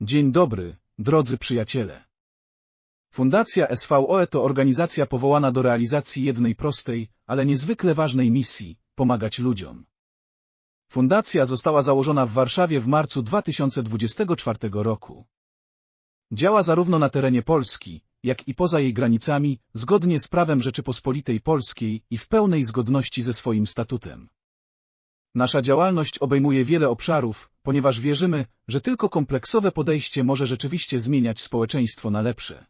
Dzień dobry, drodzy przyjaciele. Fundacja SVOE to organizacja powołana do realizacji jednej prostej, ale niezwykle ważnej misji – pomagać ludziom. Fundacja została założona w Warszawie w marcu 2024 roku. Działa zarówno na terenie Polski, jak i poza jej granicami, zgodnie z prawem Rzeczypospolitej Polskiej i w pełnej zgodności ze swoim statutem. Nasza działalność obejmuje wiele obszarów, ponieważ wierzymy, że tylko kompleksowe podejście może rzeczywiście zmieniać społeczeństwo na lepsze.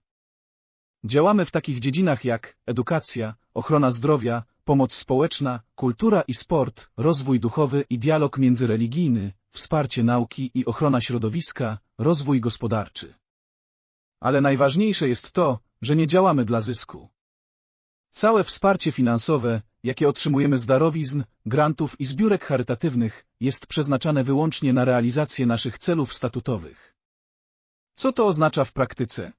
Działamy w takich dziedzinach jak edukacja, ochrona zdrowia, pomoc społeczna, kultura i sport, rozwój duchowy i dialog międzyreligijny, wsparcie nauki i ochrona środowiska, rozwój gospodarczy. Ale najważniejsze jest to, że nie działamy dla zysku. Całe wsparcie finansowe, jakie otrzymujemy z darowizn, grantów i zbiórek charytatywnych, jest przeznaczane wyłącznie na realizację naszych celów statutowych. Co to oznacza w praktyce?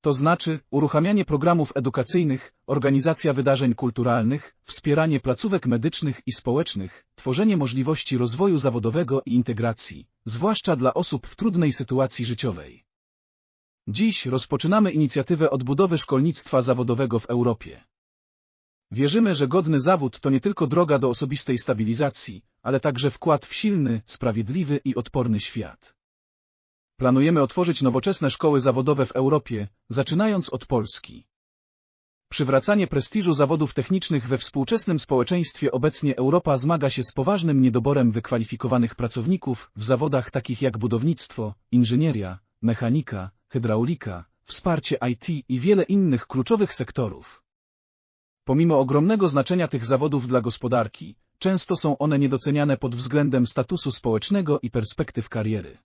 To znaczy uruchamianie programów edukacyjnych, organizacja wydarzeń kulturalnych, wspieranie placówek medycznych i społecznych, tworzenie możliwości rozwoju zawodowego i integracji, zwłaszcza dla osób w trudnej sytuacji życiowej. Dziś rozpoczynamy inicjatywę odbudowy szkolnictwa zawodowego w Europie. Wierzymy, że godny zawód to nie tylko droga do osobistej stabilizacji, ale także wkład w silny, sprawiedliwy i odporny świat. Planujemy otworzyć nowoczesne szkoły zawodowe w Europie, zaczynając od Polski. Przywracanie prestiżu zawodów technicznych we współczesnym społeczeństwie obecnie Europa zmaga się z poważnym niedoborem wykwalifikowanych pracowników w zawodach takich jak budownictwo, inżynieria, mechanika, hydraulika, wsparcie IT i wiele innych kluczowych sektorów. Pomimo ogromnego znaczenia tych zawodów dla gospodarki, często są one niedoceniane pod względem statusu społecznego i perspektyw kariery.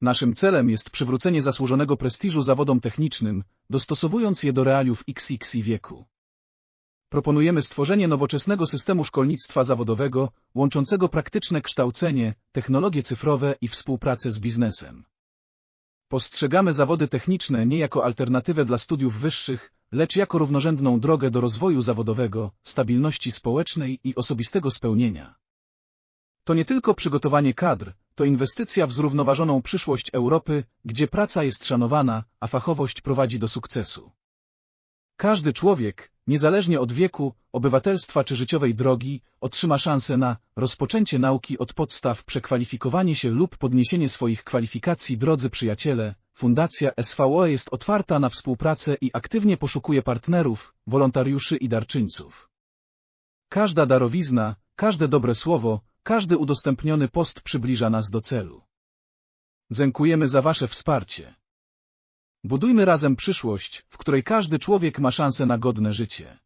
Naszym celem jest przywrócenie zasłużonego prestiżu zawodom technicznym, dostosowując je do realiów XX wieku. Proponujemy stworzenie nowoczesnego systemu szkolnictwa zawodowego, łączącego praktyczne kształcenie, technologie cyfrowe i współpracę z biznesem. Postrzegamy zawody techniczne nie jako alternatywę dla studiów wyższych, lecz jako równorzędną drogę do rozwoju zawodowego, stabilności społecznej i osobistego spełnienia. To nie tylko przygotowanie kadr, to inwestycja w zrównoważoną przyszłość Europy, gdzie praca jest szanowana, a fachowość prowadzi do sukcesu. Każdy człowiek, niezależnie od wieku, obywatelstwa czy życiowej drogi, otrzyma szansę na rozpoczęcie nauki od podstaw, przekwalifikowanie się lub podniesienie swoich kwalifikacji. Drodzy przyjaciele, Fundacja SVO jest otwarta na współpracę i aktywnie poszukuje partnerów, wolontariuszy i darczyńców. Każda darowizna, każde dobre słowo, każdy udostępniony post przybliża nas do celu. Dziękujemy za Wasze wsparcie. Budujmy razem przyszłość, w której każdy człowiek ma szansę na godne życie.